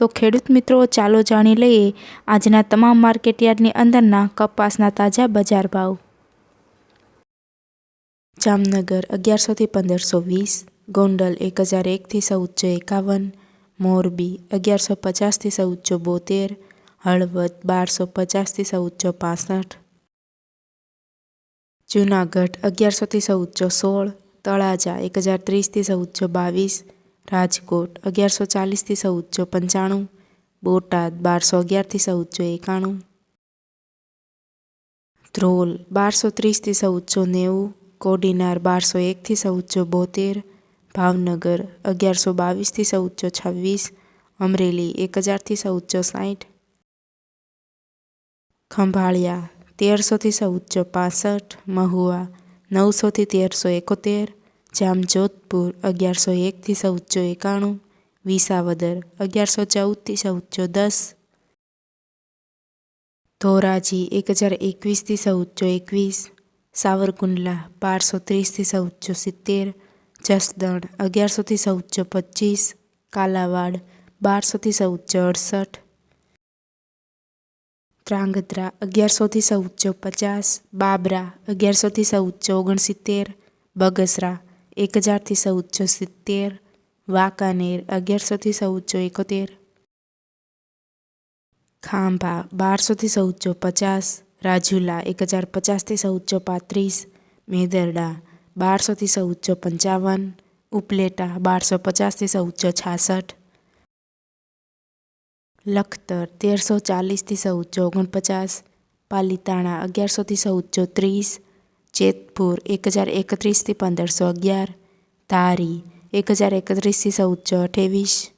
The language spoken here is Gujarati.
તો ખેડૂત મિત્રો, ચાલો જાણી લઈએ આજના તમામ માર્કેટયાર્ડની અંદરના કપાસના તાજા બજાર ભાવ. જામનગર અગિયારસોથી પંદરસો વીસ, ગોંડલ એક હજાર એકથી ચૌદસો એકાવન, મોરબી અગિયારસો પચાસથી ચૌદસો બોતેર, હળવદ બારસો પચાસથી ચૌદસો પાસઠ, જૂનાગઢ અગિયારસોથી ચૌદસો સોળ, તળાજા એક હજાર ત્રીસથી ચૌદસો બાવીસ રાજકોટ, અગિયારસો ચાલીસથી ચૌદસો પંચાણું. બોટાદ, બારસો અગિયારથી ચૌદસો એકાણું. ધ્રોલ, બારસો ત્રીસથી ચૌદસો નેવું. કોડીનાર, બારસો એકથી ચૌદસો બોતેર. ભાવનગર, અગિયારસો બાવીસથી ચૌદસો છવ્વીસ. અમરેલી એક હજારથી ચૌદસો સાઠ. ખંભાળિયા, તેરસોથી ચૌદસો પાસઠ. મહુવા, નવસોથી તેરસો એકોતેર. જામજોધપુર, અગિયારસો એકથી ચૌદસો એકાણું. વિસાવદર, અગિયારસો ચૌદથી ચૌદસો દસ. ધોરાજી એક હજાર એકવીસથી ચૌદસો એકવીસ. સાવરકુંડલા, બારસો ત્રીસથી ચૌદસો સિત્તેર. જસદણ અગિયારસોથી ચૌદસો પચીસ. કાલાવાડ બારસોથી ચૌદસો અડસઠ. ત્રાંગધ્રા અગિયારસોથી ચૌદસો પચાસ. બાબરા અગિયારસોથી ચૌદસો ઓગણસિત્તેર. બગસરા એક હજારથી ચૌદસો સિત્તેર વાંકાનેર અગિયારસોથી ચૌદસો એકોતેર. ખાંભા, બારસોથી ચૌદસો પચાસ. રાજુલા એક હજાર પચાસથી ચૌદસો પાંત્રીસ. મેદરડા, બારસોથી ચૌદસો પંચાવન. ઉપલેટા બારસો પચાસથી ચૌદસો છાસઠ. લખતર, તેરસો ચાલીસથી ચૌદસો ઓગણપચાસ. પાલીતાણા, અગિયારસોથી ચૌદસો ત્રીસ. જેતપુર એક હજાર એકત્રીસથી પંદરસો અગિયાર. ધારી એક હજાર એકત્રીસથી ચૌદસો અઠ્યાવીસ.